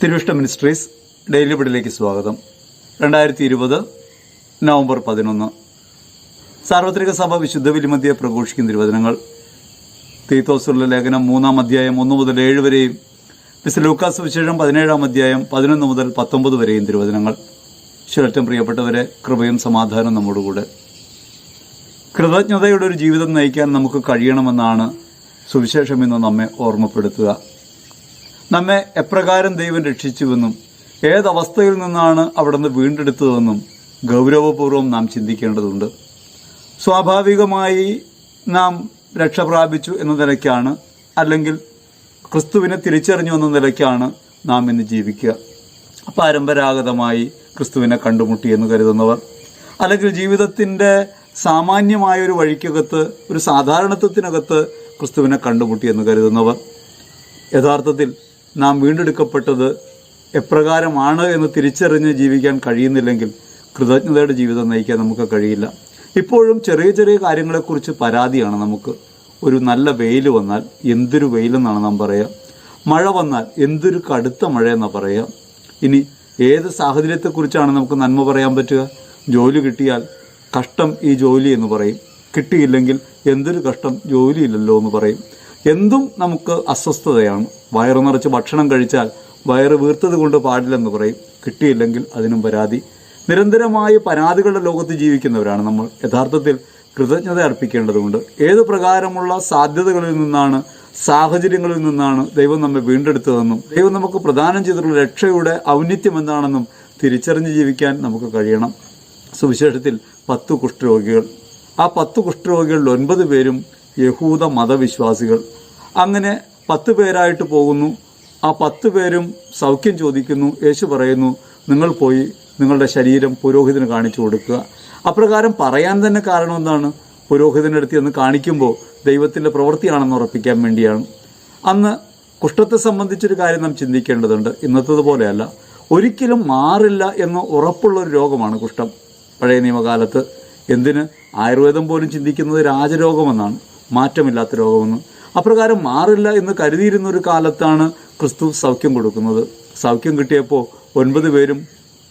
തിരുവിഷ്ട ministries daily ബിഡിലേക്ക് സ്വാഗതം. രണ്ടായിരത്തി ഇരുപത് നവംബർ പതിനൊന്ന്. സാർവത്രിക സഭ വിശുദ്ധ വിലിമതിയെ പ്രഘോഷിക്കുന്ന തിരുവചനങ്ങൾ. തീത്തോസുള്ള ലേഖനം മൂന്നാം അധ്യായം ഒന്ന് മുതൽ ഏഴ് വരെയും മിസ് ലൂക്കാസ് വിശേഷം പതിനേഴാം അധ്യായം പതിനൊന്ന് മുതൽ പത്തൊമ്പത് വരെയും തിരുവചനങ്ങൾ. ശിരറ്റം പ്രിയപ്പെട്ടവരെ കൃപയും സമാധാനം നമ്മോടുകൂടെ കൃതജ്ഞതയുടെ ഒരു ജീവിതം നയിക്കാൻ നമുക്ക് കഴിയണമെന്നാണ് സുവിശേഷം ഇന്ന് നമ്മെ ഓർമ്മപ്പെടുത്തുക. നമ്മെ എപ്രകാരം ദൈവം രക്ഷിച്ചുവെന്നും ഏതവസ്ഥയിൽ നിന്നാണ് അവിടുന്ന് വീണ്ടെടുത്തതെന്നും ഗൗരവപൂർവം നാം ചിന്തിക്കേണ്ടതുണ്ട്. സ്വാഭാവികമായി നാം രക്ഷ പ്രാപിച്ചു എന്ന നിലയ്ക്കാണ് അല്ലെങ്കിൽ ക്രിസ്തുവിനെ തിരിച്ചറിഞ്ഞു എന്ന നിലയ്ക്കാണ് നാം ഇന്ന് ജീവിക്കുക. പരമ്പരാഗതമായി ക്രിസ്തുവിനെ കണ്ടുമുട്ടി എന്ന് കരുതുന്നവർ അല്ലെങ്കിൽ ജീവിതത്തിന്റെ സാമാന്യമായ ഒരു വഴിക്കകത്ത് ഒരു സാധാരണത്വത്തിനകത്ത് ക്രിസ്തുവിനെ കണ്ടുമുട്ടി എന്ന് കരുതുന്നവർ യഥാർത്ഥത്തിൽ നാം വീണ്ടെടുക്കപ്പെട്ടത് എപ്രകാരമാണ് എന്ന് തിരിച്ചറിഞ്ഞ് ജീവിക്കാൻ കഴിയുന്നില്ലെങ്കിൽ കൃതജ്ഞതയുടെ ജീവിതം നയിക്കാൻ നമുക്ക് കഴിയില്ല. ഇപ്പോഴും ചെറിയ ചെറിയ കാര്യങ്ങളെക്കുറിച്ച് പരാതിയാണ് നമുക്ക്. ഒരു നല്ല വെയിൽ വന്നാൽ എന്തൊരു വെയിലെന്നാണ് നാം പറയുക മഴ വന്നാൽ എന്തൊരു കടുത്ത മഴയെന്നാണ് പറയുക ഇനി ഏത് സാഹചര്യത്തെക്കുറിച്ചാണ് നമുക്ക് നന്മ പറയാൻ പറ്റുക? ജോലി കിട്ടിയാൽ കഷ്ടം ഈ ജോലി എന്ന് പറയും. കിട്ടിയില്ലെങ്കിൽ എന്തൊരു കഷ്ടം? ജോലിയില്ലല്ലോ എന്ന് പറയും. എന്തും നമുക്ക് അസ്വസ്ഥതയാണ്. വയറു നിറച്ച് ഭക്ഷണം കഴിച്ചാൽ വയറ് വീർത്തത് കൊണ്ട് പാടില്ലെന്ന് പറയും. കിട്ടിയില്ലെങ്കിൽ അതിനും പരാതി. നിരന്തരമായ പരാതികളുടെ ലോകത്ത് ജീവിക്കുന്നവരാണ് നമ്മൾ. യഥാർത്ഥത്തിൽ കൃതജ്ഞത അർപ്പിക്കേണ്ടതുണ്ട്. ഏത് പ്രകാരമുള്ള സാധ്യതകളിൽ നിന്നാണ് സാഹചര്യങ്ങളിൽ നിന്നാണ് ദൈവം നമ്മെ വീണ്ടെടുത്തതെന്നും ദൈവം നമുക്ക് പ്രദാനം ചെയ്തിട്ടുള്ള രക്ഷയുടെ ഔന്നിത്യം എന്താണെന്നും തിരിച്ചറിഞ്ഞ് ജീവിക്കാൻ നമുക്ക് കഴിയണം. സുവിശേഷത്തിൽ പത്ത് കുഷ്ഠരോഗികൾ. ആ പത്ത് കുഷ്ഠരോഗികളിൽ ഒൻപത് പേരും യഹൂദ മതവിശ്വാസികൾ. അങ്ങനെ പത്ത് പേരായിട്ട് പോകുന്നു. ആ പത്ത് പേരും സൗഖ്യം ചോദിക്കുന്നു. യേശു പറയുന്നു നിങ്ങൾ പോയി നിങ്ങളുടെ ശരീരം പുരോഹിതന് കാണിച്ചു കൊടുക്കുക. അപ്രകാരം പറയാൻ തന്നെ കാരണം എന്താണ്? പുരോഹിതന്റെ അടുത്ത് എന്ന് കാണിക്കുമ്പോൾ ദൈവത്തിന്റെ പ്രവൃത്തിയാണെന്ന് ഉറപ്പിക്കാൻ വേണ്ടിയാണ്. അന്ന് കുഷ്ഠത്തെ സംബന്ധിച്ചൊരു കാര്യം നാം ചിന്തിക്കേണ്ടതുണ്ട്. ഇന്നത്തതുപോലെയല്ല. ഒരിക്കലും മാറില്ല എന്ന് ഉറപ്പുള്ളൊരു രോഗമാണ് കുഷ്ഠം. പഴയ നിയമകാലത്ത് എന്തിന്? ആയുർവേദം പോലും ചിന്തിക്കുന്നത് രാജരോഗമെന്നാണ്. മാറ്റമില്ലാത്ത രോഗമെന്ന് അപ്രകാരം മാറില്ല എന്ന് കരുതിയിരുന്ന ഒരു കാലത്താണ് ക്രിസ്തു സൗഖ്യം കൊടുക്കുന്നത്. സൗഖ്യം കിട്ടിയപ്പോൾ ഒൻപത് പേരും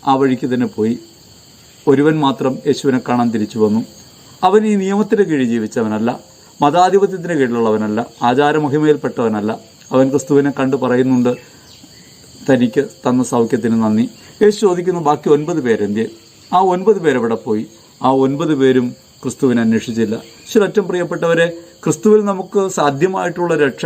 ആ വഴിക്ക് തന്നെ പോയി. ഒരുവൻ മാത്രം യേശുവിനെ കാണാൻ തിരിച്ചു വന്നു. അവൻ ഈ നിയമത്തിന് കീഴിൽ ജീവിച്ചവനല്ല മതാധിപത്യത്തിന് കീഴിലുള്ളവനല്ല ആചാരമഹിമയിൽപ്പെട്ടവനല്ല. അവൻ ക്രിസ്തുവിനെ കണ്ടു പറയുന്നുണ്ട് തനിക്ക് തന്ന സൗഖ്യത്തിന് നന്ദി. യേശു ചോദിക്കുന്നു ബാക്കി ഒൻപത് പേരെന്ത്യേ? ആ ഒൻപത് പേരെവിടെ പോയി. ആ ഒൻപത് പേരും ക്രിസ്തുവിനെ അന്വേഷിച്ചില്ല. ശരറ്റം പ്രിയപ്പെട്ടവരെ ക്രിസ്തുവിൽ നമുക്ക് സാധ്യമായിട്ടുള്ള രക്ഷ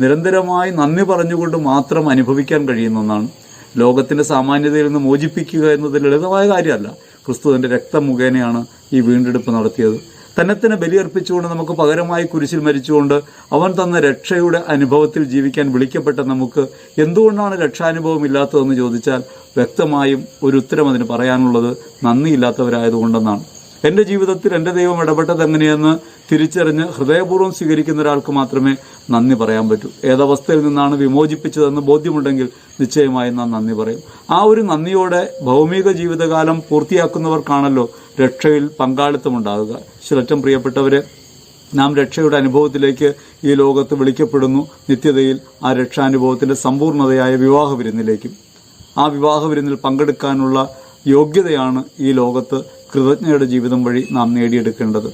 നിരന്തരമായി നന്ദി പറഞ്ഞുകൊണ്ട് മാത്രം അനുഭവിക്കാൻ കഴിയുന്ന ഒന്നാണ്. ലോകത്തിന്റെ സാമാന്യതയിൽ നിന്ന് മോചിപ്പിക്കുക എന്നത് ലളിതമായ കാര്യമല്ല. ക്രിസ്തുവിന്റെ രക്തം മുഖേനയാണ് ഈ വീണ്ടെടുപ്പ് നടത്തിയത്. തന്നെ തന്നെ ബലിയർപ്പിച്ചുകൊണ്ട് നമുക്ക് പകരമായി കുരിശിൽ മരിച്ചുകൊണ്ട് അവൻ തന്ന രക്ഷയുടെ അനുഭവത്തിൽ ജീവിക്കാൻ വിളിക്കപ്പെട്ട നമുക്ക് എന്തുകൊണ്ടാണ് രക്ഷാനുഭവം ഇല്ലാത്തതെന്ന് ചോദിച്ചാൽ വ്യക്തമായും ഒരു ഉത്തരം അതിന് പറയാനുള്ളത് നന്ദിയില്ലാത്തവരായതുകൊണ്ടെന്നാണ്. എന്റെ ജീവിതത്തിൽ എന്റെ ദൈവം ഇടപെട്ടത് എങ്ങനെയെന്ന് തിരിച്ചറിഞ്ഞ് ഹൃദയപൂർവം സ്വീകരിക്കുന്ന ഒരാൾക്ക് മാത്രമേ നന്ദി പറയാൻ പറ്റൂ. ഏതവസ്ഥയിൽ നിന്നാണ് വിമോചിപ്പിച്ചതെന്ന് ബോധ്യമുണ്ടെങ്കിൽ നിശ്ചയമായും നാം നന്ദി പറയും. ആ ഒരു നന്ദിയോടെ ഭൗമിക ജീവിതകാലം പൂർത്തിയാക്കുന്നവർക്കാണല്ലോ രക്ഷയിൽ പങ്കാളിത്തമുണ്ടാകുക. ശിലറ്റം പ്രിയപ്പെട്ടവരെ നാം രക്ഷയുടെ അനുഭവത്തിലേക്ക് ഈ ലോകത്ത് വിളിക്കപ്പെടുന്നു. നിത്യതയിൽ ആ രക്ഷാനുഭവത്തിന്റെ സമ്പൂർണതയായ വിവാഹ വിരുന്നിലേക്കും ആ വിവാഹ വിരുന്നിൽ പങ്കെടുക്കാനുള്ള യോഗ്യതയാണ് ഈ ലോകത്ത് കൃതജ്ഞയുടെ ജീവിതം വഴി നാം നേടിയെടുക്കേണ്ടത്.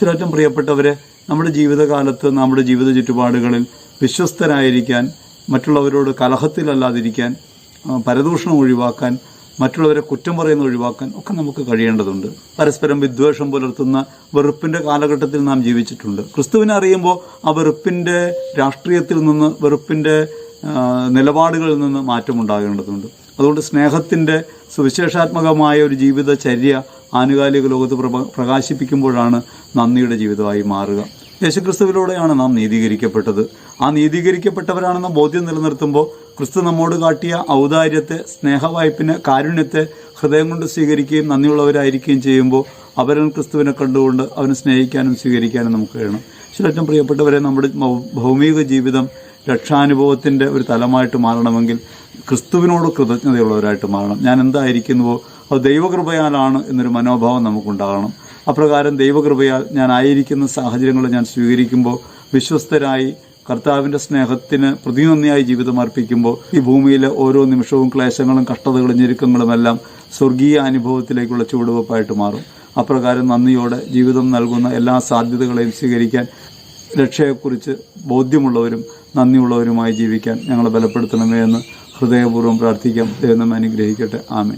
ചിലറ്റം പ്രിയപ്പെട്ടവരെ നമ്മുടെ ജീവിതകാലത്ത് നമ്മുടെ ജീവിത ചുറ്റുപാടുകളിൽ വിശ്വസ്തരായിരിക്കാൻ മറ്റുള്ളവരോട് കലഹത്തിലല്ലാതിരിക്കാൻ പരദൂഷണം ഒഴിവാക്കാൻ മറ്റുള്ളവരെ കുറ്റം പറയുന്ന ഒഴിവാക്കാൻ ഒക്കെ നമുക്ക് കഴിയേണ്ടതുണ്ട്. പരസ്പരം വിദ്വേഷം പുലർത്തുന്ന വെറുപ്പിന്റെ കാലഘട്ടത്തിൽ നാം ജീവിച്ചിട്ടുണ്ട്. ക്രിസ്തുവിനെ അറിയുമ്പോൾ ആ വെറുപ്പിന്റെ രാഷ്ട്രീയത്തിൽ നിന്ന് വെറുപ്പിന്റെ നിലപാടുകളിൽ നിന്ന് മാറ്റമുണ്ടാകേണ്ടതുണ്ട്. അതുകൊണ്ട് സ്നേഹത്തിന്റെ സുവിശേഷാത്മകമായ ഒരു ജീവിതചര്യ ആനുകാലിക ലോകത്ത് പ്രകാശിപ്പിക്കുമ്പോഴാണ് നന്ദിയുടെ ജീവിതമായി മാറുക. യേശുക്രിസ്തുവിലൂടെയാണ് നാം നീതീകരിക്കപ്പെട്ടത്. ആ നീതീകരിക്കപ്പെട്ടവരാണെന്ന ബോധ്യം നിലനിർത്തുമ്പോൾ ക്രിസ്തു നമ്മോട് കാട്ടിയ ഔദാര്യത്തെ സ്നേഹവായ്പിനെ കാരുണ്യത്തെ ഹൃദയം കൊണ്ട് സ്വീകരിക്കുകയും നന്ദിയുള്ളവരായിരിക്കുകയും ചെയ്യുമ്പോൾ അവരൻ ക്രിസ്തുവിനെ കണ്ടുകൊണ്ട് അവനെ സ്നേഹിക്കാനും സ്വീകരിക്കാനും നമുക്ക് കഴിയണം. ശരിക്കും പ്രിയപ്പെട്ടവരെ നമ്മുടെ ഭൗമിക ജീവിതം രക്ഷാനുഭവത്തിന്റെ ഒരു തലമായിട്ട് മാറണമെങ്കിൽ ക്രിസ്തുവിനോട് കൃതജ്ഞതയുള്ളവരായിട്ട് മാറണം. ഞാൻ എന്തായിരിക്കുന്നുവോ? അത് ദൈവകൃപയാലാണ് എന്നൊരു മനോഭാവം നമുക്കുണ്ടാകണം. അപ്രകാരം ദൈവകൃപയാൽ ഞാൻ ആയിരിക്കുന്ന സാഹചര്യങ്ങൾ ഞാൻ സ്വീകരിക്കുമ്പോൾ വിശ്വസ്തരായി കർത്താവിന്റെ സ്നേഹത്തിന് പ്രതിനന്ദിയായി ജീവിതം അർപ്പിക്കുമ്പോൾ ഈ ഭൂമിയിലെ ഓരോ നിമിഷവും ക്ലേശങ്ങളും കഷ്ടതകളും ഞെരുക്കങ്ങളും എല്ലാം സ്വർഗീയ അനുഭവത്തിലേക്കുള്ള ചുവടുവെപ്പായിട്ട് മാറും. അപ്രകാരം നന്ദിയോടെ ജീവിതം നൽകുന്ന എല്ലാ സാധ്യതകളെയും സ്വീകരിക്കാൻ രക്ഷയെക്കുറിച്ച് ബോധ്യമുള്ളവരും നന്ദിയുള്ളവരുമായി ജീവിക്കാൻ ഞങ്ങളെ ബലപ്പെടുത്തണമേ എന്ന് ഹൃദയപൂർവം പ്രാർത്ഥിക്കാം. ദൈവം അനുഗ്രഹിക്കട്ടെ. ആമേ